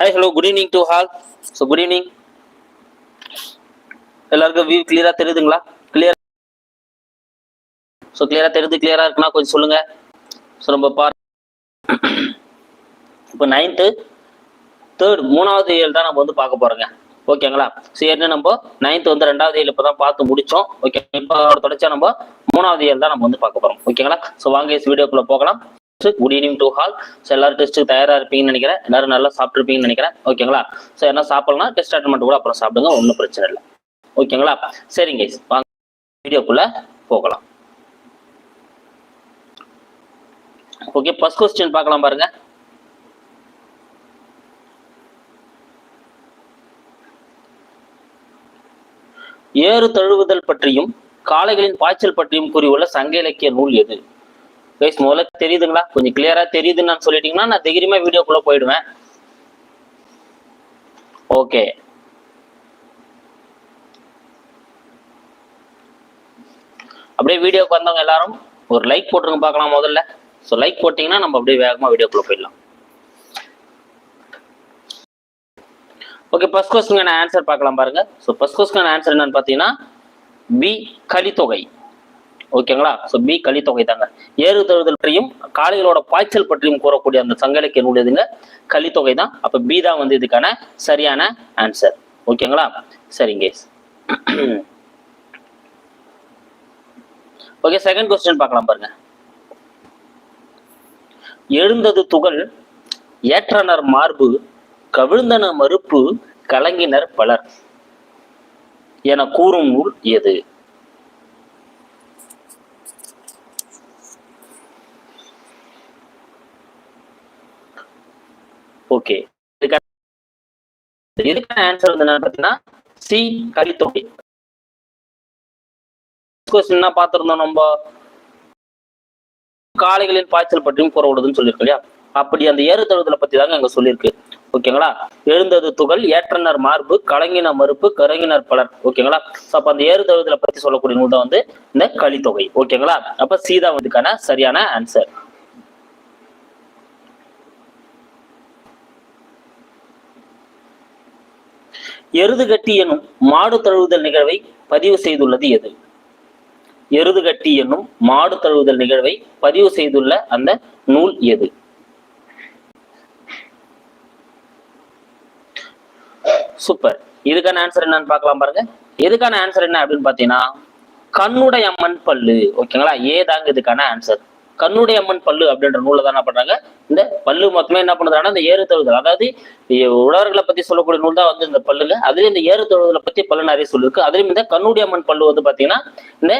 Hi hello good evening to all so good evening எல்லாருக்கும் view கிளியரா தெரியுதுங்களா? Clear so கிளியரா தெரியுது கிளியரா இருக்குன்னா கொஞ்சம் சொல்லுங்க. ஸோ நம்ம பார் இப்போ நைன்த்து தேர்ட் மூணாவது இயல் தான் நம்ம வந்து பார்க்க போறோங்க. ஓகேங்களா? ஸோ ஏற்கனவே நம்ம நைன்த் வந்து ரெண்டாவது இயல் இப்போ தான் பார்த்து முடிச்சோம். ஓகே இப்போ அதோட நம்ம மூணாவது இயல் தான் நம்ம வந்து பார்க்க போறோம். ஓகேங்களா? ஸோ வாங்க வீடியோக்குள்ளே வீடியோக்குள்ள போகலாம். Good evening to all so எல்லாரும் டெஸ்ட்டுக்கு தயாரா இருப்பீங்கன்னு நினைக்கிறேன். எல்லாரும் நல்லா சாப்பிட்டுருப்பீங்கன்னு நினைக்கிறேன். ஓகேங்களா ஸோ என்ன சாப்பிடலாம் டெஸ்ட் அட்டன்மெண்ட் கூட அப்புறம் சாப்பிடுங்க. ஒன்றும் பிரச்சனை இல்லை. ஓகேங்களா சரிங்க வாங்க. வீடியோக்குள்ளே போகலாம். ஓகே ஃபர்ஸ்ட் கொஸ்டின் பார்க்கலாம் பாருங்க. ஏறு தழுவுதல் பற்றியும் காளைகளின் பாய்ச்சல் பற்றியும் கூறியுள்ள சங்க இலக்கிய நூல் எது? கைஸ் முதல்ல தெரியுதுங்களா? கொஞ்சம் கிளியரா தெரியுதுன்னு நான் சொல்லிட்டீங்கன்னா நான் தைரியமா வீடியோக்குள்ள போயிடுவேன். ஓகே அப்படியே வீடியோக்கு வந்தவங்க எல்லாரும் ஒரு லைக் போட்டுருங்க பார்க்கலாம் முதல்ல. ஸோ லைக் போட்டிங்கன்னா நம்ம அப்படியே வேகமாக வீடியோக்குள்ளே போயிடலாம். ஓகே ஃபர்ஸ்ட் கொஸ்டின் ஆன்சர் பார்க்கலாம் பாருங்க. ஸோ ஃபர்ஸ்ட் கொஸ்டின் ஆன்சர் என்னன்னு பார்த்தீங்கன்னா பி கலித்தொகை. ஓகேங்களா? ஸோ பி கலித்தொகை தாங்க ஏறு தழுதல் பற்றியும் காளைகளோட பாய்ச்சல் பற்றியும் கூறக்கூடிய அந்த சங்கலிக்க நூல் எதுங்க கலித்தொகை தான் அப்போ பி தான் வந்து இதுக்கான சரியான ஆன்சர் ஓகேங்களா? சரிங்க ஓகே செகண்ட் கொஸ்டின் பார்க்கலாம் பாருங்க. எழுந்தது துகள் ஏற்றனர் மார்பு கவிழ்ந்தன மறுப்பு கலங்கினர் பலர். என கூறும் நூல் எது? ஓகே இதுக்கான ஆன்சர் வந்து என்னன்னு பார்த்தீங்கன்னா சி கரித்தொகை கொஸ்டின் என்ன பார்த்திருந்தோம் நம்ம? காளைகளின் பாய்ச்சல் பற்றியும் கூற உள்ளதுன்னு சொல்லியிருக்கு இல்லையா? அப்படி அந்த ஏறு பத்தி தாங்க அங்க சொல்லியிருக்கு. ஓகேங்களா எழுந்தது துகள் ஏற்றனர் மார்பு கலங்கின மறுப்பு கரங்கினர் பலர். ஓகேங்களா சோ அப்ப அந்த ஏறு பத்தி சொல்லக்கூடிய நூல் தான் வந்து இந்த கலித்தொகை. ஓகேங்களா அப்ப சீதா வந்துக்கான சரியான ஆன்சர் எருதுகட்டி எனும் மாடு தழுவுதல் நிகழ்வை பதிவு செய்துள்ளது எது? எருதுகட்டி என்னும் மாடு தழுவுதல் நிகழ்வை பதிவு செய்துள்ள அந்த நூல் எது? சூப்பர். இதுக்கான ஆன்சர் என்னன்னு பார்க்கலாம் பாருங்க. எதுக்கான ஆன்சர் என்ன அப்படின்னு பாத்தீங்கன்னா கண்ணுடைய அம்மன் பல்லு. ஓகேங்களா? ஏதாங்க இதுக்கான ஆன்சர் கண்ணுடைய அம்மன் பல்லு அப்படின்ற நூலை தான் என்ன பண்றாங்க? இந்த பல்லு மொத்தமே என்ன பண்ணுறாங்கன்னா இந்த ஏறு தழுவுதல் அதாவது உழவர்களை பத்தி சொல்லக்கூடிய நூல் தான் வந்து இந்த பல்லுல அதுலயும் இந்த ஏறு தழுவுதலை பத்தி பல்லு நிறைய சொல்லியிருக்கு அதுலயும் இந்த கண்ணுடைய அம்மன் பல்லு வந்து பாத்தீங்கன்னா இந்த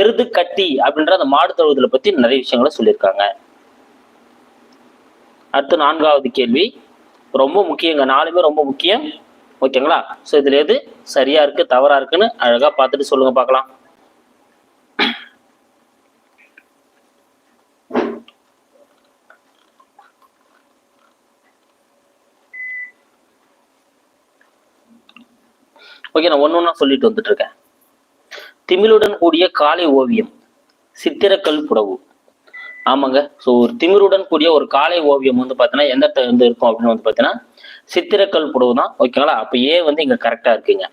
எருது கட்டி அப்படின்ற அந்த மாடு தழுவுதலை பத்தி நிறைய விஷயங்களை சொல்லியிருக்காங்க. அடுத்து நான்காவது கேள்வி. ரொம்ப முக்கியங்க. நாலுமே ரொம்ப முக்கியம். ஓகேங்களா? ஸோ இதுல எது சரியா இருக்கு தவறா இருக்குன்னு அழகா பார்த்துட்டு சொல்லுங்க பார்க்கலாம். ஓகே நான் ஒன்று ஒன்றா சொல்லிட்டு வந்துட்டு இருக்கேன் திமிழுடன் கூடிய காலை ஓவியம் சித்திரக்கல் புடவு. ஆமாங்க. ஸோ ஒரு திமிருடன் கூடிய ஒரு காலை ஓவியம் வந்து பார்த்தீங்கன்னா எந்த இடத்துல இருந்து இருக்கும் அப்படின்னு வந்து பார்த்தீங்கன்னா சித்திரக்கல் புடவு தான். ஓகேங்களா அப்போ ஏ வந்து இங்க கரெக்டா இருக்குங்க.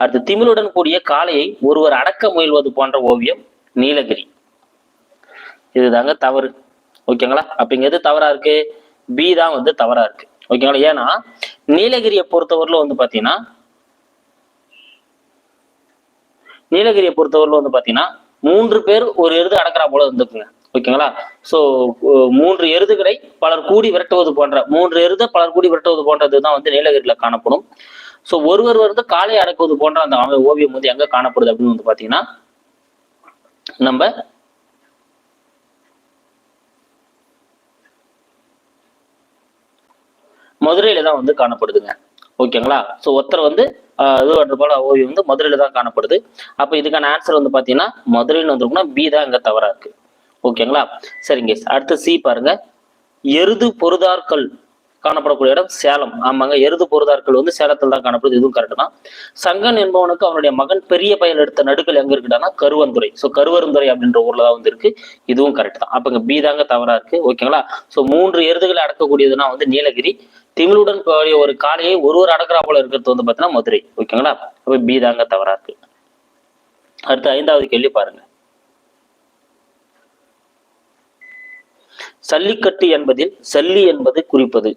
அடுத்து திமிழுடன் கூடிய காளையை ஒருவர் அடக்க முயல்வது போன்ற ஓவியம் நீலகிரி. இதுதாங்க தவறு. ஓகேங்களா அப்ப இங்க எது தவறா இருக்கு? பி தான் வந்து தவறா இருக்கு. ஓகேங்களா ஏன்னா நீலகிரியை பொறுத்தவரையில வந்து பாத்தீங்கன்னா நீலகிரியை பொறுத்தவரையில வந்து பாத்தீங்கன்னா மூன்று பேர் ஒரு எருது அடக்கிறா போல இருந்துக்குங்க ஓகேங்களா? சோ மூன்று எருதுகளை பலர் கூடி விரட்டுவது போன்ற மூன்று எருதை பலர் கூடி விரட்டுவது போன்றதுதான் வந்து நீலகிரியில காணப்படும். சோ ஒருவர் வந்து காலை அடக்குவது போன்ற அந்த ஓவியம் வந்து எங்க காணப்படுது அப்படின்னு வந்து பாத்தீங்கன்னா நம்ம மதுரையில தான் வந்து காணப்படுதுங்க. ஓகேங்களா? சோ ஒருத்தர் வந்து ஆஹ், இது ஓவியம் வந்து மதுரையில தான் காணப்படுது. அப்போ இதுக்கான ஆன்சர் வந்து பார்த்தீங்கன்னா மதுரைன்னு வந்திருக்குன்னா பி தான் இங்கே தவறா இருக்கு. ஓகேங்களா? சரிங்க அடுத்து சி பாருங்க. எருது பொருதார்கள் காணப்படக்கூடிய இடம் சேலம். ஆமாங்க எருது பொருதார்கள் வந்து சேலத்தில் தான் காணப்படுது. இதுவும் கரெக்ட் தான். சங்கன் என்பவனுக்கு அவனுடைய மகன் பெரிய பயல் எடுத்த நடுக்கள் எங்க இருக்குன்னா கருவந்துறை. ஸோ கருவருந்துறை அப்படின்ற ஊர்ல தான் வந்து இருக்கு இதுவும் கரெக்ட் தான். அப்போங்க பி தாங்க தவறா இருக்கு. ஓகேங்களா? ஸோ மூன்று எருதுகளை அடக்கக்கூடியதுன்னா வந்து நீலகிரி திமிழுடன் கூடிய ஒரு காளையை ஒருவர் அடக்குறா போல இருக்கிறது வந்து பார்த்தீங்கன்னா மதுரை. ஓகேங்களா? அப்ப பி தாங்க தவறா இருக்கு. அடுத்து ஐந்தாவது கேள்வி பாருங்க. சல்லிக்கட்டு என்பதில் சல்லி என்பது குறிப்பது.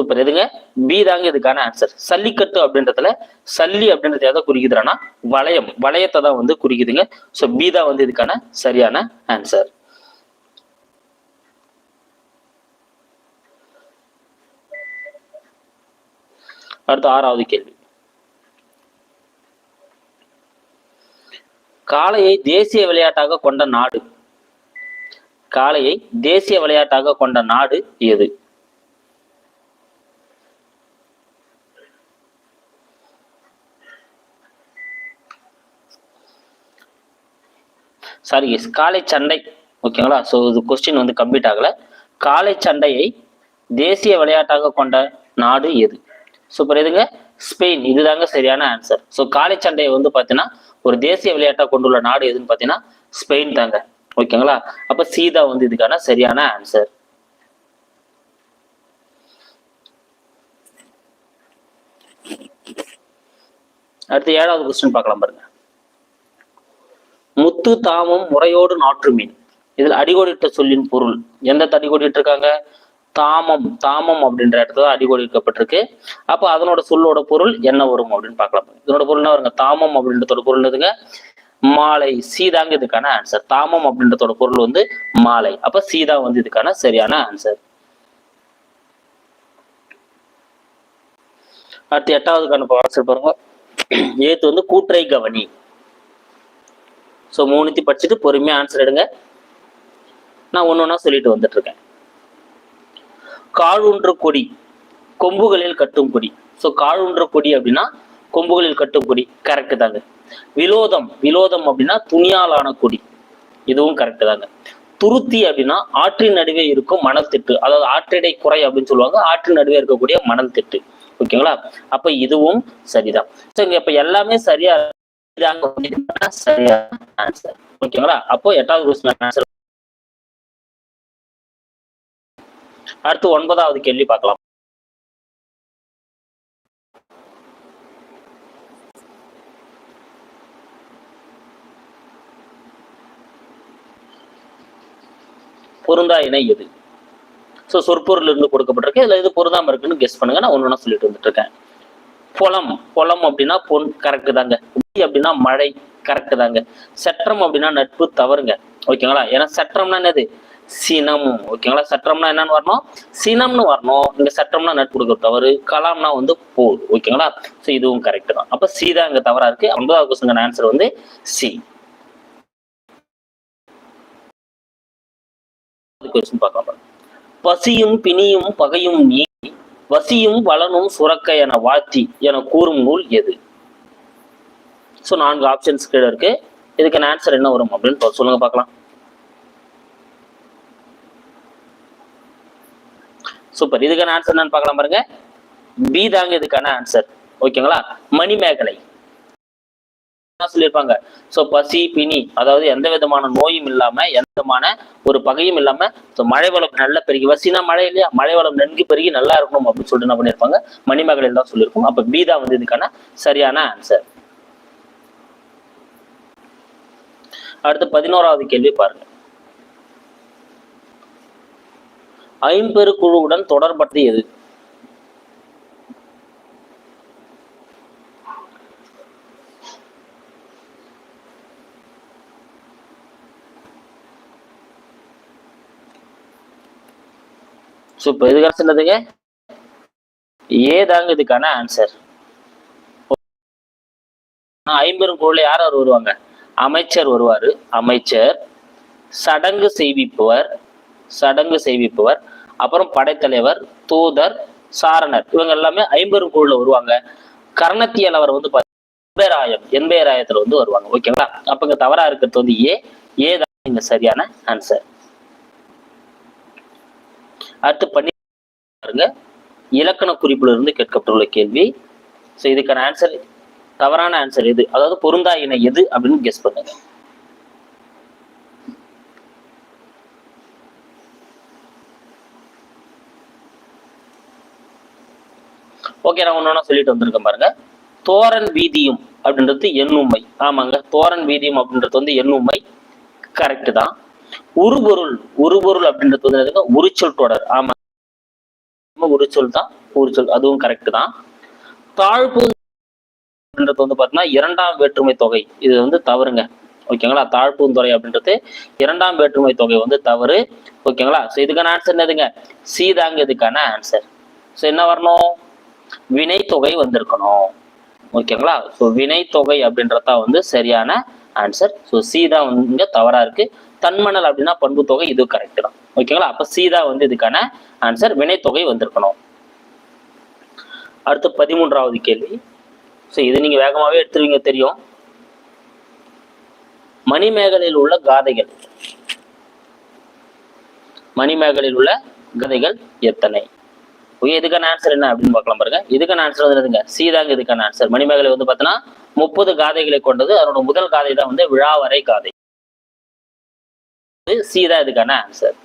சூப்பர். எதுங்க? பி தாங்க இதுக்கான ஆன்சர் சல்லிக்கட்டு அப்படின்றதுல சல்லி அப்படின்றது எதை குறிக்குதுன்னா வளையம். வளையத்தை தான் வந்து குறிக்குதுங்க. ஸோ பி தான் வந்து இதுக்கான சரியான ஆன்சர் அடுத்து ஆறாவது கேள்வி. காளையை தேசிய விளையாட்டாக கொண்ட நாடு. காளையை தேசிய விளையாட்டாக கொண்ட நாடு எது? சாரி காளை சண்டை. ஓகேங்களா? ஸோ இது கொஸ்டின் வந்து கம்ப்ளீட் ஆகல. காளை சண்டையை தேசிய விளையாட்டாக கொண்ட நாடு எது? சூப்பர் எதுங்க? ஸ்பெயின் இதுதாங்க சரியான ஆன்சர் ஸோ காளை சண்டையை வந்து பார்த்தீங்கன்னா ஒரு தேசிய விளையாட்டாக கொண்டுள்ள நாடு எதுன்னு பார்த்தீங்கன்னா ஸ்பெயின் தாங்க. ஓகேங்களா? அப்ப சீதா வந்து இதுக்கான சரியான ஆன்சர் அடுத்து ஏழாவது கொஸ்டின் பார்க்கலாம் பாருங்க. முத்து தாமம் முறையோடு நாற்று மீன் இதில் அடிகோடிட்ட சொல்லின் பொருள். எந்த அடிகோடிட்டு இருக்காங்க தாமம் தாமம் அப்படின்ற இடத்துல அடிகோடிக்கப்பட்டிருக்கு. அப்போ அதனோட சொல்லோட பொருள் என்ன வரும் அப்படின்னு பார்க்கலாம். இதனோட பொருள் என்ன வருங்க? தாமம் அப்படின்றதோட பொருள் எதுங்க மாலை. சீதாங்க இதுக்கான ஆன்சர் தாமம் அப்படின்றதோட பொருள் வந்து மாலை. அப்ப சீதா வந்து இதுக்கான சரியான ஆன்சர் அடுத்து எட்டாவதுக்கான ஆன்சர் பாருங்க. ஏத்து வந்து கூற்றை கவனி. ஸோ மூணுத்தி படிச்சுட்டு பொறுமையாக ஆன்சர் எடுங்க. நான் ஒன்று ஒன்றா சொல்லிட்டு வந்துட்டு இருக்கேன் காழுன்ற கொடி கொம்புகளில் கட்டும் கொடி. ஸோ காழுன்ற கொடி அப்படின்னா கொம்புகளில் கட்டும் கொடி. கரெக்டு தாங்க. விலோதம் விலோதம் அப்படின்னா துணியாலான கொடி. இதுவும் கரெக்டு தாங்க. துருத்தி அப்படின்னா ஆற்றின் நடுவே இருக்கும் மணல் திட்டு. அதாவது ஆற்றிடை குறை அப்படின்னு சொல்லுவாங்க. ஆற்றின் நடுவே இருக்கக்கூடிய மணல் திட்டு. ஓகேங்களா அப்ப இதுவும் சரிதான். ஸோ இங்க இப்ப எல்லாமே சரியா சரியா ஆன்சர் ஓகேங்களா அப்போ எட்டாவது கொஸ்டின் ஆன்சர் அடுத்து ஒன்பதாவது கேள்வி பார்க்கலாம் பொருந்தா இணை எது? ஸோ சொற்பொருள் இருந்து கொடுக்கப்பட்டிருக்கு. இதுல எது பொருந்தாம இருக்குன்னு கெஸ் பண்ணுங்க. நான் ஒன்று சொல்லிட்டு வந்துட்டு இருக்கேன். புலம் புலம் அப்படின்னா பொன் கரெக்டு தாங்க உச்சி அப்படின்னா மழை கரெக்டு தாங்க சற்றம் அப்படின்னா நட்பு தவறுங்க. ஓகேங்களா? ஏன்னா சற்றம்னா என்னது? சினம். ஓகேங்களா? சற்றம்னா என்னன்னு வரணும்? சினம்னு வரணும். இங்க சற்றம்னா நட்பு கொடுக்க தவறு. கலாம்னா வந்து போர். ஓகேங்களா? ஸோ இதுவும் கரெக்ட் தான். அப்ப சி தான் இங்க தவறா இருக்கு. ஒன்பதாவது கொஸ்டின் ஆன்சர் வந்து சி. கொஸ்டின் பார்க்கலாம் பசியும் பிணியும் பகையும் நீ வசியும் வளனும் சுரக்க என வாழ்த்தி என கூறும் நூல் எது? ஸோ நான்கு ஆப்ஷன்ஸ் கீழே இருக்கு. இதுக்கான ஆன்சர் என்ன வரும் அப்படின்னு சொல்லுங்க பார்க்கலாம். சூப்பர் இதுக்கான ஆன்சர் என்னன்னு பார்க்கலாம் பாருங்க. பி தாங்க இதுக்கான ஆன்சர் ஓகேங்களா மணிமேகலை. சொல்லியிருப்பாங்க. ஸோ பசி பிணி அதாவது எந்த விதமான நோயும் இல்லாம எந்த விதமான ஒரு பகையும் இல்லாம ஸோ மழை வளம் நல்ல பெருகி வசினா மழை இல்லையா? மழை வளம் நன்கு பெருகி நல்லா இருக்கணும் அப்படின்னு சொல்லிட்டு என்ன பண்ணியிருப்பாங்க? மணிமகளில் தான் சொல்லியிருக்கோம் அப்ப பீதா வந்து இதுக்கான சரியான ஆன்சர் அடுத்து பதினோராவது கேள்வி பாருங்க. ஐம்பெரு குழுவுடன் தொடர்பற்றது எது? ஸோ இப்போ இதுக்கான ஏதாங்க இதுக்கான ஆன்சர் ஐம்பெரும் குழுல யார் யார் வருவாங்க? அமைச்சர் வருவாரு. அமைச்சர் சடங்கு செய்விப்பவர் சடங்கு செய்விப்பவர் அப்புறம் படைத்தலைவர் தூதர் சாரணர். இவங்க எல்லாமே ஐம்பெரும் குழுல வருவாங்க. கர்ணத்தியல் அவர் வந்து எண்பேராயம் எண்பேராயத்துல வந்து வருவாங்க. ஓகேங்களா? அப்ப இங்க தவறா இருக்கிறது வந்து ஏ ஏதான் இங்க சரியான ஆன்சர் அடுத்து பண்ணி பாருங்க. இலக்கண குறிப்புல இருந்து கேட்கப்பட்டுள்ள கேள்வி. ஸோ இதுக்கான ஆன்சர் தவறான ஆன்சர் எது? அதாவது பொருந்தா இணை எது அப்படின்னு கெஸ் பண்ணுங்க. ஓகே நான் ஒன்னொன்னா சொல்லிட்டு வந்திருக்கேன் பாருங்க. தோரன் வீதியும் அப்படின்றது எண்ணுமை. ஆமாங்க தோரன் வீதியும் அப்படின்றது வந்து எண்ணுமை. கரெக்ட் தான். உருபொருள் உருபொருள் அப்படின்றது வந்து என்னதுங்க உரிச்சொல் தொடர். ஆமா. உரிச்சொல் தான் உரிச்சொல் அதுவும் கரெக்ட் தான். தாழ்ப்பு அப்படின்றது வந்து பார்த்தீங்கன்னா இரண்டாம் வேற்றுமை தொகை. இது வந்து தவறுங்க. ஓகேங்களா தாழ்பூந்துறை அப்படின்றது இரண்டாம் வேற்றுமை தொகை வந்து தவறு. ஓகேங்களா ஸோ இதுக்கான ஆன்சர் என்னதுங்க? சீதாங்க இதுக்கான ஆன்சர் ஸோ என்ன வரணும்? வினைத்தொகை வந்திருக்கணும். ஓகேங்களா ஸோ வினைத்தொகை அப்படின்றதா வந்து சரியான ஆன்சர் ஸோ சி தான் வந்து இங்கே தவறா இருக்கு. தன்மணல் அப்படின்னா பண்பு தொகை இது கரெக்ட் தான். ஓகேங்களா அப்ப சீதா வந்து இதுக்கான ஆன்சர் வினைத்தொகை வந்திருக்கணும். அடுத்து பதிமூன்றாவது கேள்வி. ஸோ இது நீங்க வேகமாவே எடுத்துருவீங்க தெரியும். மணிமேகலையில் உள்ள காதைகள். மணிமேகலையில் உள்ள கதைகள் எத்தனை? ஓகே இதுக்கான ஆன்சர் என்ன அப்படின்னு பார்க்கலாம் பாருங்க. இதுக்கான ஆன்சர் வந்து என்னதுங்க? சீதாங்க இதுக்கான ஆன்சர் மணிமேகலை வந்து பார்த்தோன்னா முப்பது காதைகளை கொண்டது. அதனோட முதல் காதை தான் வந்து விழாவரை காதை. சி தான் இதுக்கான ஆன்சர்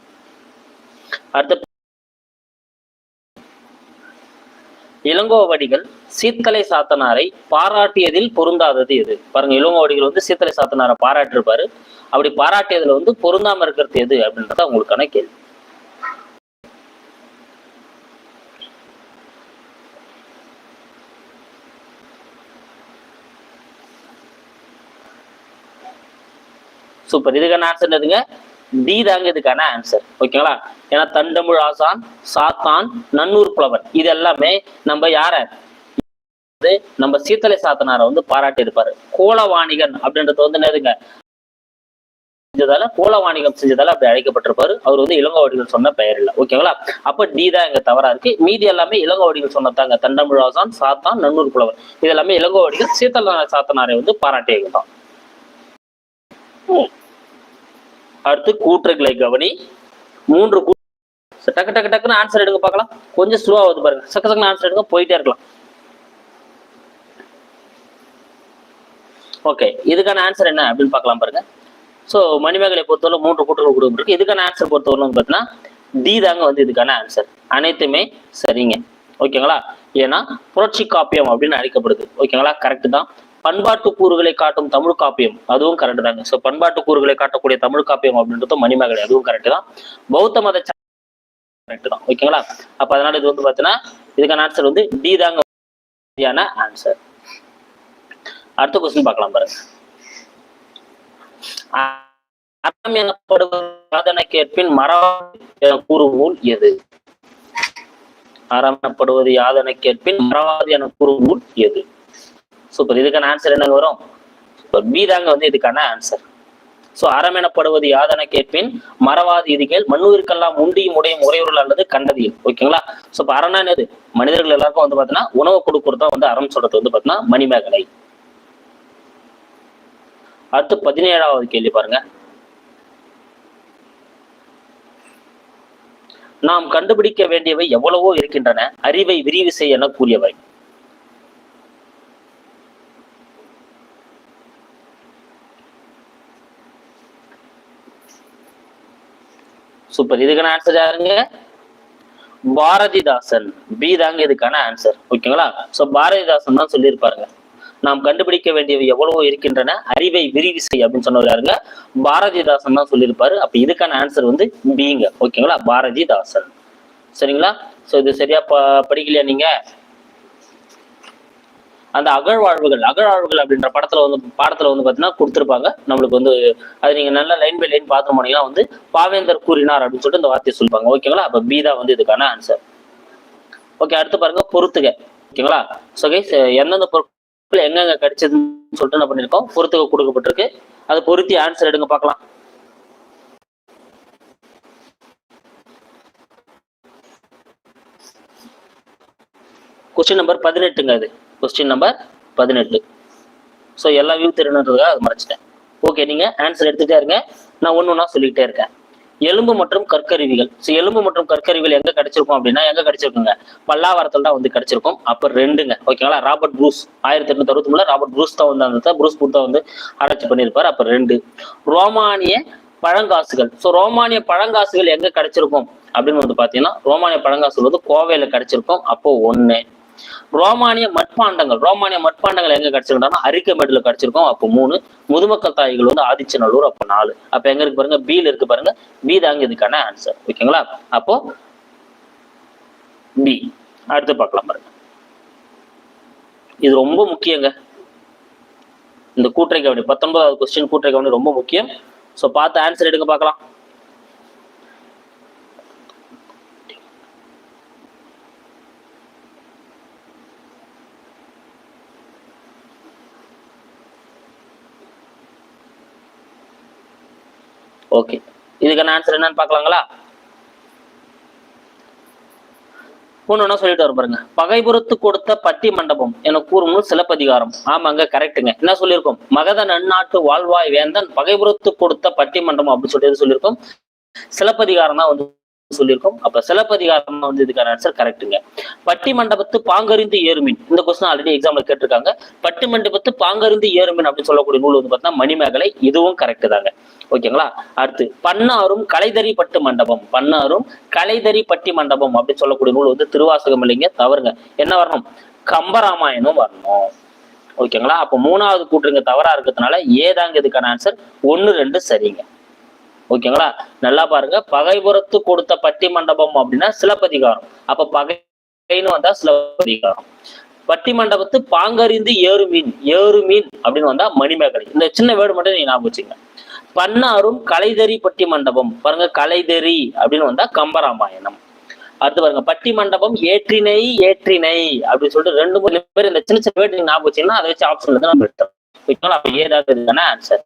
அடுத்த இளங்கோவடிகள் சீத்தலை சாத்தனாரை பாராட்டியதில் பொருந்தாதது எது? பாருங்க இளங்கோவடிகள் வந்து சீத்தலை சாத்தனாரை பாராட்டிருப்பாரு. அப்படி பாராட்டியதுல வந்து பொருந்தாம இருக்கிறது எது அப்படின்றத உங்களுக்கான கேள்வி. சூப்பர். இதுக்கான ஆன்சர் என்னதுங்க? டி தாங்க இதுக்கான ஆன்சர் ஓகேங்களா ஏன்னா தண்டமிழ் ஆசான் சாத்தான் நன்னூர் புலவன் இது எல்லாமே நம்ம யார? வந்து நம்ம சீத்தலை சாத்தனாரை வந்து பாராட்டி இருப்பாரு. கோலவாணிகன் அப்படின்றது வந்து என்னதுங்க செஞ்சதால கோலவாணிகம் செஞ்சதால அப்படி அழைக்கப்பட்டிருப்பாரு. அவர் வந்து இளங்கோவடிகள் சொன்ன பெயர் இல்லை. ஓகேங்களா அப்ப டி தான் இங்க தவறா இருக்கு. மீதி எல்லாமே இளங்கோவடிகள் சொன்னதாங்க. தண்டமுழாசான் சாத்தான் நன்னூர் புலவன் இது எல்லாமே இளங்கோவடிகள் சீத்தல சாத்தனாரை வந்து பாராட்டியதுதான் அடுத்து கூற்றுகளை கவனி. மூன்று கூ- டக்கு டக்கு டக்குன்னு ஆன்சர் எடுங்க பார்க்கலாம். கொஞ்சம் ஸ்லோவாக வந்து பாருங்க. சக்க சக்கன ஆன்சர் எடுங்க போயிட்டே இருக்கலாம். ஓகே இதுக்கான ஆன்சர் என்ன அப்படின்னு பார்க்கலாம் பாருங்க. ஸோ மணிமேகலை பொறுத்தவரை மூன்று கூற்றுகள் கொடுக்கப்பட்டிருக்கு. இதுக்கான ஆன்சர் பொறுத்தவரை வந்து பார்த்தீங்கன்னா டி தாங்க வந்து இதுக்கான ஆன்சர் அனைத்துமே சரிங்க. ஓகேங்களா ஏன்னா புரட்சி காப்பியம் அப்படின்னு அழைக்கப்படுது. ஓகேங்களா கரெக்ட் தான். பண்பாட்டு கூறுகளை காட்டும் தமிழ் காப்பியம். அதுவும் கரெக்ட் தாங்க. ஸோ பண்பாட்டு கூறுகளை காட்டக்கூடிய தமிழ் காப்பியம் அப்படின்றதும் மணிமேகலை அதுவும் கரெக்ட் தான். பௌத்த மத கரெக்ட் தான். ஓகேங்களா அப்ப அதனால இது வந்து பாத்தீங்கன்னா இதுக்கான ஆன்சர் வந்து டி தாங்க. சரியான ஆன்சர் அடுத்த கொஸ்டின் பார்க்கலாம் பாருங்க. அறம் எனப்படுவது சாதனை கேட்பின் மரம் என கூறும் நூல் எது? அறம் எனப்படுவது யாதனை கேட்பின் மறவாது என கூறும் நூல் எது? சூப்பர் இதுக்கான ஆன்சர் என்னங்க வரும்? சூப்பர் பி தாங்க வந்து இதுக்கான ஆன்சர் சோ அறம் எனப்படுவது யாதன கேட்பின் மறவாது இதுகள் மண்ணுயிருக்கெல்லாம் உண்டியும் உடையும் உறையுறல் அல்லது கண்டதியில் ஓகேங்களா? சோ இப்ப அறம்னா என்னது? மனிதர்கள் எல்லாருக்கும் வந்து பாத்தீங்கன்னா உணவு கொடுக்கறது வந்து அறம் சொல்றது வந்து பாத்தீங்கன்னா மணிமேகலை. அடுத்து பதினேழாவது கேள்வி பாருங்க. நாம் கண்டுபிடிக்க வேண்டியவை எவ்வளவோ இருக்கின்றன அறிவை விரிவு செய்ய என கூறியவை சூப்பர் இதுக்கான ஆன்சர் யாருங்க? பாரதிதாசன். பி தாங்க இதுக்கான ஆன்சர் ஓகேங்களா சோ பாரதிதாசன் தான் சொல்லியிருப்பாருங்க. நாம் கண்டுபிடிக்க வேண்டியவை எவ்வளவோ இருக்கின்றன. அறிவை விரிவு செய் அப்படின்னு சொன்னவர் யாருங்க? பாரதிதாசன் தான் சொல்லியிருப்பாரு. அப்ப இதுக்கான ஆன்சர் வந்து பிங்க ஓகேங்களா பாரதிதாசன். சரிங்களா? சோ இது சரியா ப படிக்கலையா நீங்க? அந்த அகழ்வாழ்வுகள் அகழ்வாழ்வுகள் அப்படின்ற படத்துல வந்து பாடத்துல வந்து பாத்தீங்கன்னா கொடுத்துருப்பாங்க. நம்மளுக்கு வந்து அது நீங்க நல்ல லைன் பை லைன் பார்த்து போனீங்கன்னா வந்து பாவேந்தர் கூறினார் அப்படின்னு சொல்லிட்டு இந்த வார்த்தையை சொல்லுவாங்க. ஓகேங்களா அப்ப பி தான் வந்து இதுக்கான ஆன்சர் ஓகே அடுத்து பாருங்க பொறுத்துக. ஓகேங்களா ஸோ கைஸ் எந்தெந்த பொருட்கள் எங்கெங்க கிடைச்சதுன்னு சொல்லிட்டு என்ன பண்ணிருக்கோம் பொறுத்துக கொடுக்கப்பட்டிருக்கு. அதை பொருத்தி ஆன்சர் எடுங்க பார்க்கலாம். கொஸ்டின் நம்பர் பதினெட்டுங்க அது. கொஸ்டின் நம்பர் பதினெட்டு. ஸோ எல்லா வியூ தெரியணுன்றதுக்காக அதை மறைச்சிட்டேன். ஓகே நீங்க ஆன்சர் எடுத்துட்டே இருங்க. நான் ஒன்று ஒன்றா சொல்லிக்கிட்டே இருக்கேன். எலும்பு மற்றும் கற்கருவிகள். ஸோ எலும்பு மற்றும் கற்கருவிகள் எங்க கிடைச்சிருக்கும் அப்படின்னா எங்க கிடைச்சிருக்குங்க? பல்லாவரத்தில் தான் வந்து கிடைச்சிருக்கும். அப்ப ரெண்டுங்க. ஓகேங்களா ராபர்ட் ப்ரூஸ் ஆயிரத்தி எட்நூத்தி அறுபத்தி மூணுல ராபர்ட் ப்ரூஸ் தான் வந்து அந்த ப்ரூஸ் புத்தா வந்து ஆராய்ச்சி பண்ணியிருப்பாரு. அப்ப ரெண்டு. ரோமானிய பழங்காசுகள். ஸோ ரோமானிய பழங்காசுகள் எங்க கிடைச்சிருக்கும்? அப்படின்னு வந்து பாத்தீங்கன்னா ரோமானிய பழங்காசுகள் வந்து கோவையில கிடைச்சிருக்கும். அப்போ ஒண்ணு. ரோமானிய மட்பாண்டங்கள். ரோமானிய மட்பாண்டங்கள் எங்க கிடைச்சிருக்கோம்னா அரிக்கமேடுல கிடைச்சிருக்கோம். அப்போ மூணு. முதுமக்கள் தாய்கள் வந்து ஆதிச்சநல்லூர் அப்போ நாலு. அப்ப எங்க இருக்கு பாருங்க? பீல இருக்கு பாருங்க. பி தாங்க இதுக்கான ஆன்சர் ஓகேங்களா? அப்போ பி அடுத்து பார்க்கலாம் பாருங்க. இது ரொம்ப முக்கியங்க. இந்த கூட்டுரை கவனி பத்தொன்பதாவது கொஸ்டின் கூட்டுரை கவனி ரொம்ப முக்கியம். ஸோ பார்த்து ஆன்சர் எடுக்க பார்க்கலாம். ஓகே இதுக்கான ஆன்சர் என்னன்னு பார்க்கலாங்களா? ஒண்ணு சொல்லிட்டு வர பாருங்க. பகைபுறத்து கொடுத்த பட்டி மண்டபம் என கூறும் சிலப்பதிகாரம். ஆமாங்க கரெக்டுங்க என்ன சொல்லியிருக்கோம்? மகத நன்னாட்டு வாழ்வாய் வேந்தன் பகைபுறத்து கொடுத்த பட்டி மண்டபம் அப்படின்னு சொல்லிட்டு சொல்லியிருக்கோம்? சிலப்பதிகாரம் தான் வந்து சொல்லியிருக்கோம். அப்ப சிலப்பதிகாரம் வந்து இதுக்கான ஆன்சர் கரெக்ட்டுங்க பட்டி மண்டபத்து பாங்கறிந்து ஏறுமின். இந்த கொஸ்டின் ஆல்ரெடி எக்ஸாம்ல கேட்டிருக்காங்க. பட்டி மண்டபத்து பாங்கறிந்து ஏறுமின் அப்படின்னு சொல்லக்கூடிய நூல் வந்து பார்த்தீங்கன்னா மணிமேகலை. இதுவும் கரெக்ட் தாங்க. ஓகேங்களா அடுத்து பன்னாரும் கலைதறி பட்டு மண்டபம். பன்னாரும் கலைதறி பட்டி மண்டபம் அப்படின்னு சொல்லக்கூடிய நூல் வந்து திருவாசகம் இல்லைங்க. தவறுங்க. என்ன வரணும்? கம்பராமாயணம் வரணும். ஓகேங்களா அப்போ மூணாவது கூட்டுருங்க தவறா இருக்கிறதுனால ஏதாங்க இதுக்கான ஆன்சர் ஒன்னு ரெண்டு சரிங்க. ஓகேங்களா? நல்லா பாருங்க. பகைபுறத்து கொடுத்த பட்டி மண்டபம் அப்படின்னா சிலப்பதிகாரம். அப்ப பகைன்னு வந்தா சிலப்பதிகாரம். பட்டி மண்டபத்து பாங்கறிந்து ஏறு மீன் ஏறு மீன் அப்படின்னு வந்தா மணிமேகலை. இந்த சின்ன வேர்டு மட்டும் நீங்க ஞாபகம் வச்சுங்க பன்னாரும் கலைதறி பட்டி மண்டபம் பாருங்க கலைதறி அப்படின்னு வந்தா கம்பராமாயணம். அடுத்து பாருங்க பட்டி மண்டபம் ஏற்றினை ஏற்றினை அப்படின்னு சொல்லிட்டு ரெண்டு மூணு பேர் இந்த சின்ன சின்ன வேர்டு நீங்க ஞாபகம் வச்சீங்கன்னா அதை வச்சு ஆப்ஷன்ல தான் நம்ம எடுத்தோம் அப்ப ஏதாவது இதுதானே ஆன்சர்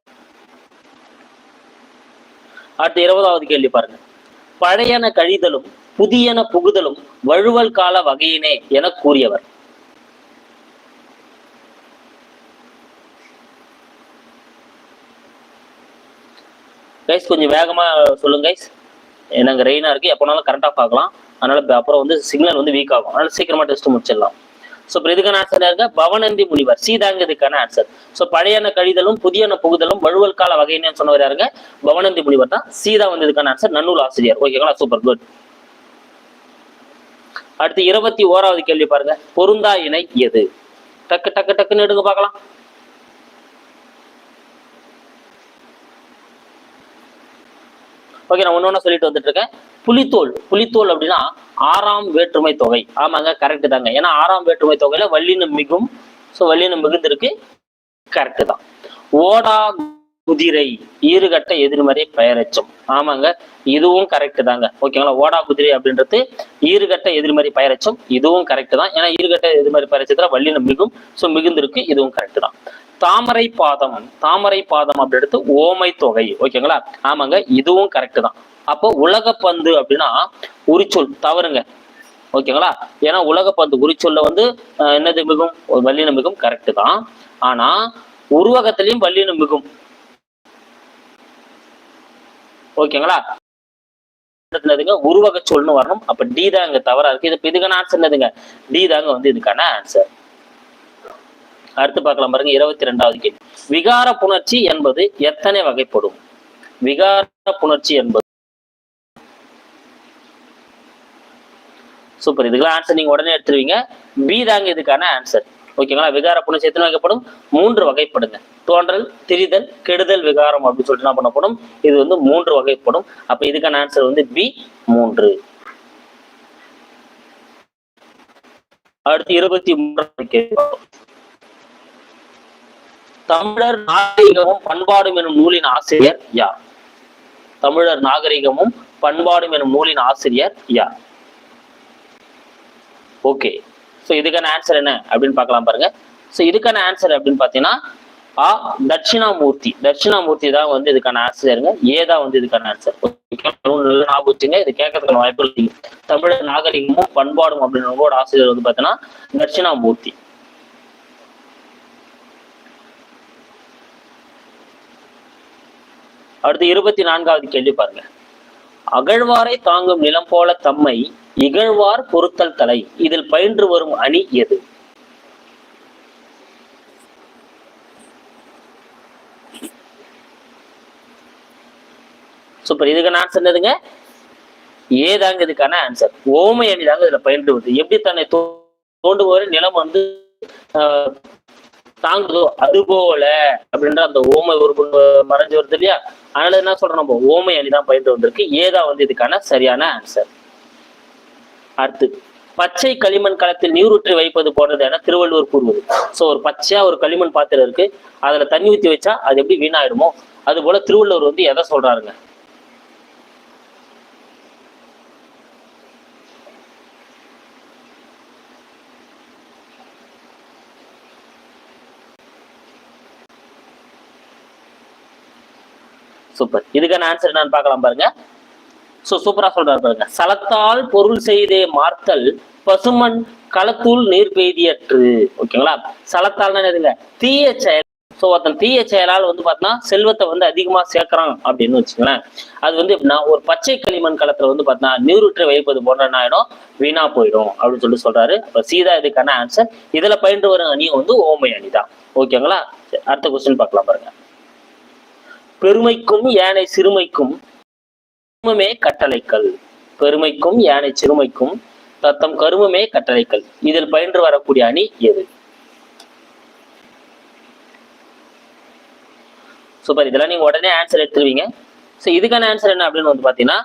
அடுத்து இருபதாவது கேள்வி பாருங்க. பழையன கழிதலும் புதியன புகுதலும் வழுவல் கால வகையினே என கூறியவர். கைஸ் கொஞ்சம் வேகமா சொல்லுங்க கைஸ் நாங்க ரெயினா இருக்கு எப்போனாலும் கரெக்டாக பார்க்கலாம் அதனால அப்புறம் வந்து சிக்னல் வந்து வீக் ஆகும். அதனால சீக்கிரமா டெஸ்ட் முடிச்சிடலாம். ஸோ இப்போ இதுக்கான ஆன்சர் இருக்க பவனந்தி முனிவர். சீதாங்கிறதுக்கான ஆன்சர் ஸோ பழையன கழிதலும் புதியன புகுதலும் வழுவல் கால வகைன்னு சொன்னவர் யாருங்க பவனந்தி முனிவர் தான். சீதா வந்ததுக்கான ஆன்சர் நன்னூல் ஆசிரியர். ஓகேங்களா சூப்பர் குட் அடுத்து இருபத்தி ஓராவது கேள்வி பாருங்க. பொருந்தா இணை எது? டக்கு டக்கு டக்குன்னு எடுங்க பார்க்கலாம். ஓகே நான் ஒன்று ஒன்றா சொல்லிட்டு வந்துட்டு இருக்கேன். புலித்தோல் புலித்தோல் அப்படின்னா ஆறாம் வேற்றுமை தொகை. ஆமாங்க கரெக்ட் தாங்க. ஏன்னா ஆறாம் வேற்றுமை தொகையில வல்லினம் மிகும் ஸோ வல்லினம் மிகுந்திருக்கு கரெக்ட் தான். ஓடா குதிரை ஈறுகட்ட எதிர்மறை பெயரச்சம். ஆமாங்க இதுவும் கரெக்ட் தாங்க. ஓகேங்களா ஓடா குதிரை அப்படின்றது ஈறுகட்ட எதிர்மறை பெயரச்சம். இதுவும் கரெக்ட் தான். ஏன்னா ஈறுகட்ட எதிர்மறை பெயரச்சத்துல வல்லினம் மிகும் ஸோ மிகுந்திருக்கு இதுவும் கரெக்ட் தான். தாமரை பாதம் தாமரை பாதம் அப்படின்றது ஓமை தொகை. ஓகேங்களா ஆமாங்க இதுவும் கரெக்ட் தான். அப்போ உலக பந்து அப்படின்னா உரிச்சொல் தவறுங்க. ஓகேங்களா? ஏன்னா உலக பந்து உரிச்சொல்ல வந்து என்னது மிகும் வல்லின மிகும் கரெக்ட் தான். ஆனா உருவகத்திலையும் வல்லின மிகும் ஓகேங்களா? என்னதுங்க? உருவக சொல்னு வரணும். அப்ப டி தாங்க தவறா இருக்கு. இது இதுக்கான ஆன்சர் என்னதுங்க? டி தாங்க வந்து இதுக்கான ஆன்சர் அடுத்து பார்க்கலாம் பாருங்க இருபத்தி ரெண்டாவது கேள்வி. விகார புணர்ச்சி என்பது எத்தனை வகைப்படும்? விகார புணர்ச்சி என்பது சூப்பர். இதுக்கெல்லாம் ஆன்சர் நீங்க உடனே எடுத்துருவீங்க. பி தாங்க இதுக்கான ஆன்சர் ஓகேங்களா விகார புணர்ச்சி எத்தனை வகைப்படும்? மூன்று வகைப்படுங்க. தோன்றல் திரிதல் கெடுதல் விகாரம் அப்படின்னு சொல்லிட்டு என்ன பண்ணப்படும்? இது வந்து மூன்று வகைப்படும். அப்ப இதுக்கான ஆன்சர் வந்து பி மூன்று. அடுத்து இருபத்தி மூன்றாவது தமிழர் நாகரிகமும் பண்பாடும் எனும் நூலின் ஆசிரியர் யார்? தமிழர் நாகரிகமும் பண்பாடும் எனும் நூலின் ஆசிரியர் யார்? ஓகே ஸோ இதுக்கான ஆன்சர் என்ன அப்படின்னு பார்க்கலாம் பாருங்க. ஸோ இதுக்கான ஆன்சர் அப்படின்னு பார்த்தீங்கன்னா ஆ தட்சிணாமூர்த்தி. தட்சிணாமூர்த்தி தான் வந்து இதுக்கான ஆன்சருங்க ஏதா வந்து இதுக்கான ஆன்சர் நல்லா ஞாபகம் வச்சுங்க. இது கேட்கறதுக்கான வாய்ப்பு இல்லை. தமிழர் நாகரிகமும் பண்பாடும் அப்படின்னு ஆசிரியர் வந்து பார்த்தீங்கன்னா தட்சிணாமூர்த்தி. அடுத்து இருபத்தி நான்காவது கேள்வி பாருங்க. அகழ்வாரை தாங்கும் நிலம் போல தம்மை இகழ்வார் பொருத்தல் தலை. இதில் பயின்று வரும் அணி எது? சூப்பர் இதுக்கான ஆன்சர் சொன்னதுங்க ஏதாங்க இதுக்கான ஆன்சர் ஓமை அணி தாங்க இதுல பயின்று வருது எப்படி தன்னை தோ- தோண்டுபவர் நிலம் வந்து ஆஹ், தாங்குதோ அது போல அப்படின்ற அந்த ஓமை ஒரு மறைஞ்சு வருது இல்லையா? அதனால என்ன சொல்றோம் நம்ம? ஓமை அணிதான் தான் வந்திருக்கு. ஏதா வந்து இதுக்கான சரியான ஆன்சர் அடுத்து பச்சை களிமண் களத்தில் நீரூற்றி வைப்பது போன்றது என திருவள்ளுவர் கூறுவது. சோ ஒரு பச்சையா ஒரு களிமண் பாத்திரம் இருக்கு. அதுல தண்ணி ஊத்தி வச்சா அது எப்படி வீணாயிடுமோ? அது போல திருவள்ளுவர் வந்து எதை சொல்றாருங்க? சூப்பர் இதுக்கான ஆன்சர் என்னன்னு பார்க்கலாம் பாருங்க. ஸோ சூப்பரா சொல்றாரு பாருங்க. சலத்தால் பொருள் செய்தே மார்த்தல் பசுமண் களத்தூள் நீர் பெய்தியற்று. ஓகேங்களா? சலத்தால் என்னதுங்க? தீய செயல். சோ ஒருத்தன் தீய செயலால் வந்து பார்த்தீங்கன்னா செல்வத்தை வந்து அதிகமா சேர்க்குறான் அப்படின்னு வச்சுக்கோங்களேன். அது வந்து எப்படின்னா ஒரு பச்சை களிமண் களத்துல வந்து பார்த்தீங்கன்னா நீரூற்றை வைப்பது போன்ற என்ன ஆயிடும்? வீணா போயிடும் அப்படின்னு சொல்லிட்டு சொல்றாரு. இப்போ சீதா இதுக்கான ஆன்சர் இதுல பயின்று வரும் அணி வந்து ஓமை அணி தான் ஓகேங்களா? அடுத்த கொஸ்டின் பார்க்கலாம் பாருங்க. பெருமைக்கும் யானை சிறுமைக்கும் கருமமே கட்டளைக்கல் பெருமைக்கும் யானை சிறுமைக்கும் தத்தம் கருமமே கட்டளைக்கல் இதில் பயின்று வரக்கூடிய அணி எது? சூப்பர் இதெல்லாம் நீங்க உடனே ஆன்சர் எடுத்துருவீங்க. ஸோ இதுக்கான ஆன்சர் என்ன அப்படின்னு வந்து பாத்தீங்கன்னா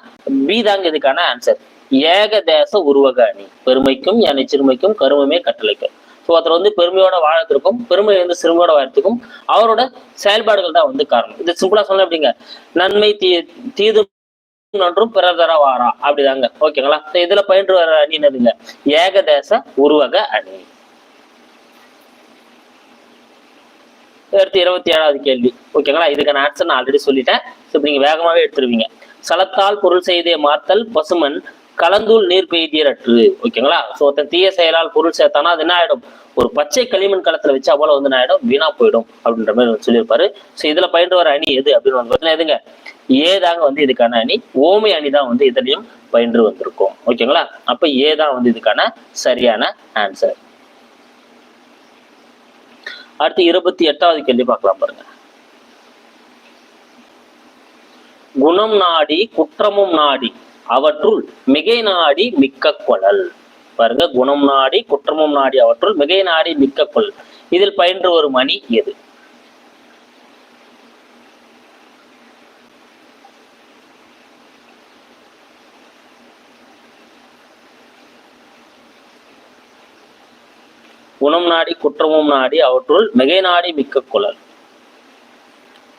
பி தாங்க இதுக்கான ஆன்சர் ஏகதேச உருவக அணி. பெருமைக்கும் யானை சிறுமைக்கும் கருமமே கட்டளைக்கல் ஸோ ஒருத்தர் வந்து பெருமையோட வாழறதுக்கும் பெருமை வந்து சிறுமையோட வாழறதுக்கும் அவரோட செயல்பாடுகள் தான் வந்து காரணம். இது சிம்பிளா சொல்ல அப்படிங்க நன்மை தீ தீது நன்றும் பிறர் வாரா. அப்படிதாங்க. ஓகேங்களா? இதுல பயின்று வர அணி என்னதுங்க? ஏகதேச உருவக அணி. அடுத்து இருபத்தி ஏழாவது கேள்வி. ஓகேங்களா? இதுக்கான ஆன்சர் நான் ஆல்ரெடி சொல்லிட்டேன். ஸோ நீங்க வேகமாவே எடுத்துருவீங்க. சலத்தால் பொருள் செய்தே மாத்தல் பசுமன் கலந்தூள் நீர் பெய்தியரற்று ஓகேங்களா ஸோ ஒருத்தன் தீய செயலால் பொருள் சேர்த்தானா அது என்ன ஆயிடும்? ஒரு பச்சை களிமண் களத்துல வச்சா போல வந்து என்ன ஆயிடும்? வீணா போயிடும் அப்படின்ற மாதிரி சொல்லியிருப்பாரு. ஸோ இதுல பயின்று வர அணி எது அப்படின்னு வந்து பார்த்தீங்கன்னா எதுங்க? ஏதாங்க வந்து இதுக்கான அணி. ஓமை அணி தான் வந்து இதுலயும் பயின்று வந்திருக்கும். ஓகேங்களா அப்ப ஏதான் வந்து இதுக்கான சரியான ஆன்சர் அடுத்து இருபத்தி எட்டாவது கேள்வி பார்க்கலாம் பாருங்க. குணம் நாடி குற்றமும் நாடி. அவற்றுள் மிகை நாடி மிக்க கொளல் பாருங்க குணம் நாடி குற்றமும் நாடி அவற்றுள் மிகை நாடி மிக்க கொளல் இதில் பயின்ற ஒரு மணி எது? குணம் நாடி குற்றமும் நாடி அவற்றுள் மிகை நாடி மிக்க குழல்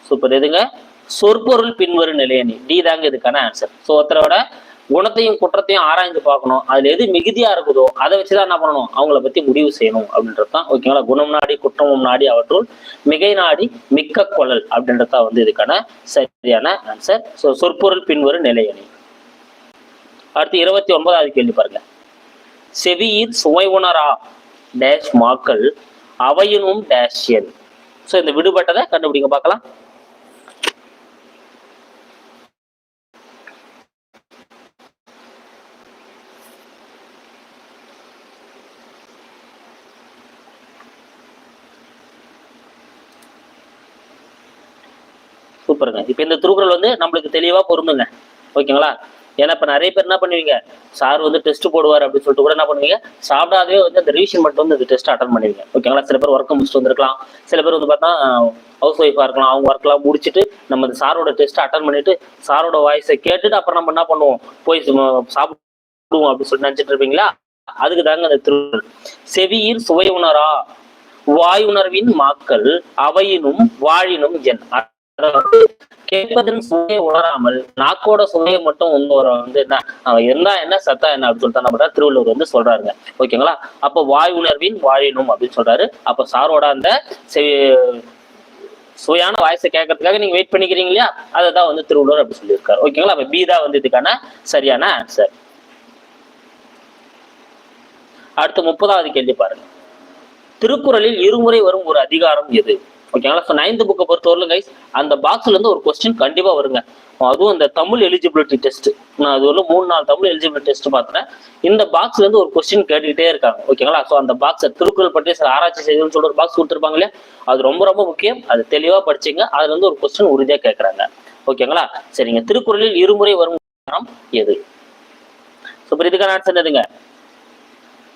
சூப்பர் எதுங்க? சொற்பொருள் பின்வரும் நிலையணி. டி தாங்க இதுக்கான ஆன்சர் ஸோ ஒருத்தரோட குணத்தையும் குற்றத்தையும் ஆராய்ந்து பார்க்கணும். அதுல எது மிகுதியா இருக்குதோ அதை வச்சுதான் என்ன பண்ணணும்? அவங்கள பத்தி முடிவு செய்யணும் அப்படின்றதுதான் ஓகேங்களா குணம் நாடி குற்றமும் நாடி அவற்றுள் மிகை நாடி மிக்க குழல் அப்படின்றதா வந்து இதுக்கான சரியான ஆன்சர் ஸோ சொற்பொருள் பின்வரும் நிலையணி. அடுத்து இருபத்தி ஒன்பதாவது கேள்வி பாருங்க. செவியின் சுவை உணரா? டேஷ் மாக்கள் அவையினும் டேஷியன் ஸோ இந்த விடுபட்டதை கண்டுபிடிங்க பார்க்கலாம். பாருங்க. இப்போ இந்த திருக்குறள் வந்து நம்மளுக்கு தெளிவா பொருந்துங்க. ஓகேங்களா? ஏன்னா இப்ப நிறைய பேர் என்ன பண்ணுவீங்க? சார் வந்து டெஸ்ட் போடுவார் அப்படின்னு சொல்லிட்டு கூட என்ன பண்ணுவீங்க? சாப்பிடாதே வந்து அந்த ரிவிஷன் மட்டும் வந்து டெஸ்ட் அட்டன் பண்ணுவீங்க. ஓகேங்களா? சில பேர் ஒர்க் முடிச்சுட்டு வந்திருக்கலாம். சில பேர் வந்து பார்த்தா ஹவுஸ் ஒய்ஃபா இருக்கலாம். அவங்க ஒர்க்லாம் முடிச்சுட்டு நம்ம இந்த சாரோட டெஸ்ட் அட்டன் பண்ணிட்டு சாரோட வாய்ஸை கேட்டுட்டு அப்புறம் நம்ம என்ன பண்ணுவோம்? போய் சாப்பிடுவோம் அப்படின்னு சொல்லிட்டு நினைச்சிட்டு இருப்பீங்களா? அதுக்கு தாங்க அந்த திருக்குறள். செவியில் சுவை உணரா வாயுணர்வின் மாக்கள் அவையினும் வாழினும் என் அதாவது கேட்பதன் சுவையை உணராமல் நாக்கோட சுவையை மட்டும் உணர வந்து என்ன அவன் இருந்தா என்ன சத்தா என்ன அப்படின்னு சொல்லிட்டு நம்ம திருவள்ளுவர் வந்து சொல்றாருங்க. ஓகேங்களா? அப்ப வாய் உணர்வின் வாழினும் அப்படின்னு சொல்றாரு. அப்ப சாரோட அந்த சுவையான வாய்ஸை கேட்கறதுக்காக நீங்க வெயிட் பண்ணிக்கிறீங்க இல்லையா? அதை தான் வந்து திருவள்ளுவர் அப்படி சொல்லியிருக்காரு. ஓகேங்களா? அப்ப பி தான் வந்து இதுக்கான சரியான ஆன்சர் அடுத்து முப்பதாவது கேள்வி பாருங்க. திருக்குறளில் இருமுறை வரும் ஒரு அதிகாரம் எது? ஓகேங்களா ஸோ நைன்த் புக்கை பொறுத்தவரையிலும் கைஸ் அந்த பாக்ஸ்ல இருந்து ஒரு கொஸ்டின் கண்டிப்பா வருங்க. அதுவும் அந்த தமிழ் எலிஜிபிலிட்டி டெஸ்ட் நான் அது ஒரு மூணு நாலு தமிழ் எலிஜிபிலிட்டி டெஸ்ட் பார்த்தேன் இந்த பாக்ஸ்ல இருந்து ஒரு கொஸ்டின் கேட்டுக்கிட்டே இருக்காங்க. ஓகேங்களா ஸோ அந்த பாக்ஸை திருக்குறள் பற்றி சில ஆராய்ச்சி செய்துன்னு சொல்லிட்டு ஒரு பாக்ஸ் கொடுத்துருப்பாங்க இல்லையா? அது ரொம்ப ரொம்ப முக்கியம். அது தெளிவா படிச்சீங்க. அதுல இருந்து ஒரு கொஸ்டின் உறுதியா கேட்கறாங்க ஓகேங்களா சரிங்க திருக்குறளில் இருமுறை வரும் எது? ஸோ இப்போ இதுக்கான ஆன்சர் எதுங்க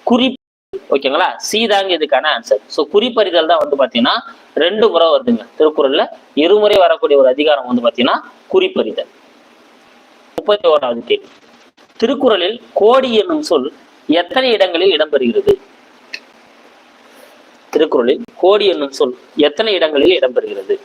குறி ஓகேங்களா? சி தாங்க இதுக்கான ஆன்சர் ஸோ குறிப்பறிதல் தான் வந்து பார்த்தீங்கன்னா ரெண்டு முறை வருதுங்க. திருக்குறள்ல இருமுறை வரக்கூடிய ஒரு அதிகாரம் வந்து பார்த்தீங்கன்னா குறிப்பறிதல். முப்பத்தி ஓராவது கேள்வி. திருக்குறளில் கோடி என்னும் சொல் எத்தனை இடங்களில் இடம்பெறுகிறது? திருக்குறளில் கோடி என்னும் சொல் எத்தனை இடங்களில் இடம்பெறுகிறது?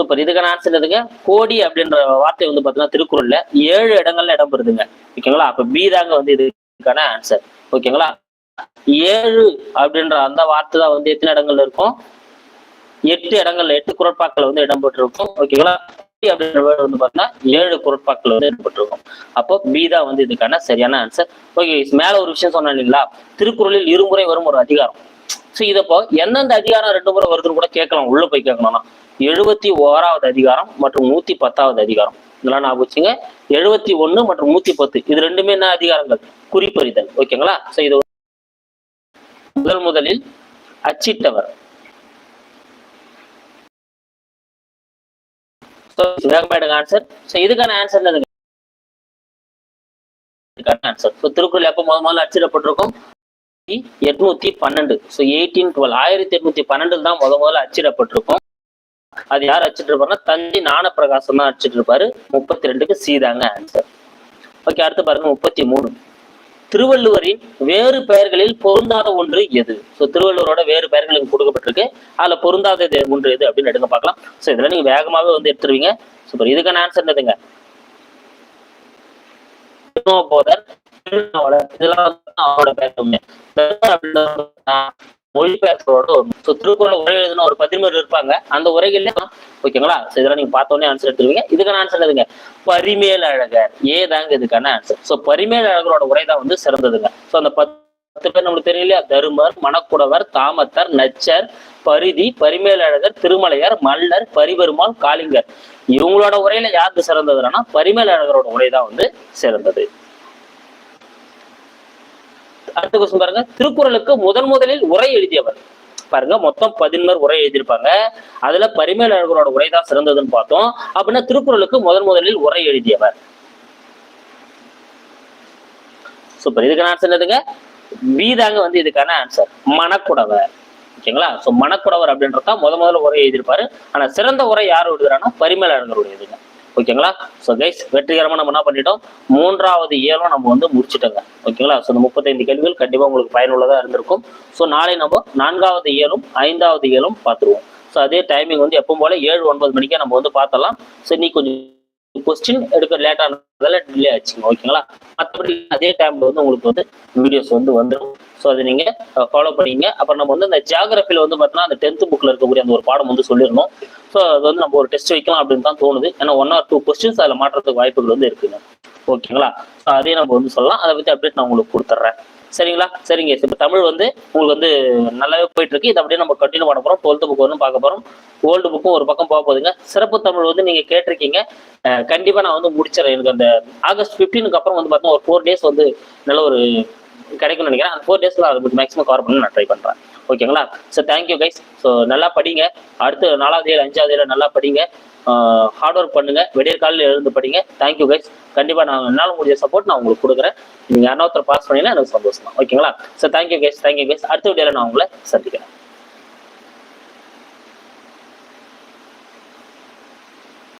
சூப்பர். இதுக்கான ஆன்சர் எதுங்க கோடி அப்படின்ற வார்த்தை வந்து பார்த்தீங்கன்னா திருக்குறள்ல ஏழு இடங்கள்ல இடம்பெறுதுங்க ஓகேங்களா அப்ப பி தாங்க வந்து இதுக்கான ஆன்சர் ஓகேங்களா ஏழு அப்படின்ற அந்த வார்த்தை தான் வந்து எத்தனை இடங்கள்ல இருக்கும்? எட்டு இடங்கள்ல எட்டு குரட்பாக்கள் வந்து இடம்பெற்றிருக்கும் ஓகேங்களா அப்படின்ற வேர்டு வந்து பார்த்தீங்கன்னா ஏழு குரட்பாக்கள் வந்து இடம்பெற்றிருக்கும் அப்போ பி தான் வந்து இதுக்கான சரியான ஆன்சர் ஓகே மேல ஒரு விஷயம் சொன்னேன் இல்லைங்களா? திருக்குறளில் இருமுறை வரும் ஒரு அதிகாரம். ஸோ இதப்போ எந்தெந்த அதிகாரம் ரெண்டு முறை வருதுன்னு கூட கேட்கலாம். உள்ள போய் கேட்கணும்னா. எழுபத்தி ஓராவது அதிகாரம் மற்றும் நூத்தி பத்தாவது அதிகாரம். இதெல்லாம் நான் வச்சுங்க. எழுபத்தி ஒன்னு மற்றும் நூத்தி பத்து. இது ரெண்டுமே என்ன அதிகாரங்கள்? குறிப்பறிதல். ஓகேங்களா? ஸோ இது முதல் முதலில் அச்சிட்டவர். ஆன்சர் ஸோ இதுக்கான ஆன்சர் என்னதுங்க? ஆன்சர் திருக்குறள் எப்போ முதல் முதல்ல அச்சிடப்பட்டிருக்கும்? எட்நூத்தி பன்னெண்டு. ஸோ எயிட்டீன் டுவெல் ஆயிரத்தி எட்நூத்தி பன்னெண்டுல தான் முத முதல்ல அச்சிடப்பட்டிருக்கும். அது யார் அச்சிட்டு இருப்பாருன்னா தஞ்சை ஞானப்பிரகாசம் தான் அச்சிட்டு இருப்பாரு முப்பத்தி ரெண்டுக்கு சீதாங்க ஆன்சர் ஓகே அடுத்து பாருங்க முப்பத்தி மூணு. திருவள்ளுவரின் வேறு பெயர்களில் பொருந்தாத ஒன்று எது? ஸோ திருவள்ளுவரோட வேறு பெயர்களுக்கு கொடுக்கப்பட்டிருக்கு. அதுல பொருந்தாத ஒன்று எது அப்படின்னு எடுங்க பார்க்கலாம். ஸோ இதெல்லாம் நீங்க வேகமாகவே வந்து எடுத்துருவீங்க. சூப்பர் இதுக்கான ஆன்சர் என்னதுங்க? போதர் இதெல்லாம் அவரோட மொழிபெயர்ப்போட ஸோ திருக்குறள் உரை எழுதின ஒரு பதிமூர் இருப்பாங்க. அந்த உரைகள்ல ஓகேங்களா? ஸோ இதெல்லாம் நீங்க பார்த்தோன்னே ஆன்சர் எடுத்துருவீங்க. இதுக்கான ஆன்சர் எதுங்க பரிமேல் அழகர் ஏதாங்க இதுக்கான ஆன்சர் ஸோ பரிமேல் அழகரோட உரை தான் வந்து சிறந்ததுங்க. ஸோ அந்த பத்து பேர் நம்மளுக்கு தெரியலையா தருமர் மணக்குடவர் தாமத்தர் நச்சர் பரிதி பரிமேல் அழகர் மல்லர் பரிபெருமாள் காளிங்கர். இவங்களோட உரையில யாருக்கு சிறந்ததுன்னா பரிமேல் அழகரோட உரை தான் வந்து சிறந்தது. அடுத்த கொஸ்டின் பாருங்க. திருக்குறளுக்கு முதன் முதலில் உரை எழுதியவர். பாருங்க மொத்தம் பதின்மர் உரை எழுதியிருப்பாங்க. அதுல பரிமேல் அழகரோட உரை தான் சிறந்ததுன்னு பார்த்தோம். அப்படின்னா திருக்குறளுக்கு முதன் முதலில் உரை எழுதியவர். சூப்பர் இதுக்கான ஆன்சர் என்னதுங்க? பி தாங்க வந்து இதுக்கான ஆன்சர் மணக்குடவர். ஓகேங்களா? சோ மணக்குடவர் அப்படின்றதா முத முதல்ல உரை எழுதியிருப்பாரு. ஆனா சிறந்த உரை யார் எழுதுறான்னா பரிமேல் அழகருடைய ஓகேங்களா? ஸோ கைஸ் வெற்றிகரமாக நம்ம என்ன பண்ணிட்டோம்? மூன்றாவது ஏழும் நம்ம வந்து முடிச்சிட்டோங்க. ஓகேங்களா? ஸோ இந்த முப்பத்தைந்து கேள்விகள் கண்டிப்பாக உங்களுக்கு பயனுள்ளதாக இருந்திருக்கும். ஸோ நாளை நம்ம நான்காவது ஏழும் ஐந்தாவது ஏழும் பார்த்துருவோம். ஸோ அதே டைமிங் வந்து எப்பவும் போல ஏழு ஒன்பது மணிக்கே நம்ம வந்து பார்த்தலாம் ஸோ நீ கொஞ்சம் கொஸ்டின் எடுக்க லேட் ஆனதால டிலே ஆச்சுங்க ஓகேங்களா? மற்றபடி அதே டைம்ல வந்து உங்களுக்கு வந்து வீடியோஸ் வந்து வந்துடும் ஸோ அதை நீங்க ஃபாலோ பண்ணிங்க. அப்புறம் நம்ம வந்து இந்த ஜியாகிரபியில் வந்து பார்த்தீங்கன்னா அந்த டென்த் புக்ல இருக்கக்கூடிய அந்த ஒரு பாடம் வந்து சொல்லிடணும். ஸோ அது வந்து நம்ம ஒரு டெஸ்ட் வைக்கலாம் அப்படின்னு தான் தோணுது. ஏன்னா ஒன் ஆர் டூ கொஸ்டின்ஸ் அதில் மாற்றுறதுக்கு வாய்ப்புகள் வந்து இருக்குங்க. ஓகேங்களா ஸோ அதையும் நம்ம வந்து சொல்லலாம். அதை பற்றி அப்டேட் நான் உங்களுக்கு கொடுத்துட்றேன் சரிங்களா? சரிங்க. இப்போ தமிழ் வந்து உங்களுக்கு வந்து நல்லாவே போயிட்டு இருக்கு இதை அப்படியே நம்ம கண்டினியூ பண்ண போகிறோம் டுவெல்த் புக் ஒன்றும் பார்க்க போகிறோம் ஓல்டு புக்கும் ஒரு பக்கம் போக போகுதுங்க. சிறப்பு தமிழ் வந்து நீங்கள் கேட்டிருக்கீங்க. கண்டிப்பாக நான் வந்து முடிச்சிடறேன். எனக்கு அந்த ஆகஸ்ட் 15 அப்புறம் வந்து பார்த்தீங்கன்னா ஒரு ஃபோர் டேஸ் வந்து நல்ல ஒரு கிடைக்கும்னு நினைக்கிறேன். அந்த ஃபோர் டேஸில் அதை மேக்ஸிமம் கவர் பண்ண நான் ட்ரை பண்ணுறேன் ஓகேங்களா? ஸோ தேங்க்யூ கைஸ் ஸோ நல்லா படிங்க. அடுத்து நாலாவது ஏழு அஞ்சாவது ஏழு நல்லா படிங்க. ஹார்ட் ஒர்க் பண்ணுங்க. விடியற் காலையில் எழுந்து படிங்க. தேங்க்யூ கைஸ் கண்டிப்பாக நான் என்னால் முடிஞ்ச சப்போர்ட் நான் உங்களுக்கு கொடுக்குறேன். நீங்கள் யாராவது பாஸ் பண்ணீங்கன்னா எனக்கு சந்தோஷம் தான் ஓகேங்களா so thank you guys thank you guys அடுத்த வீடியோவில் நான் உங்களை சந்திக்கிறேன்.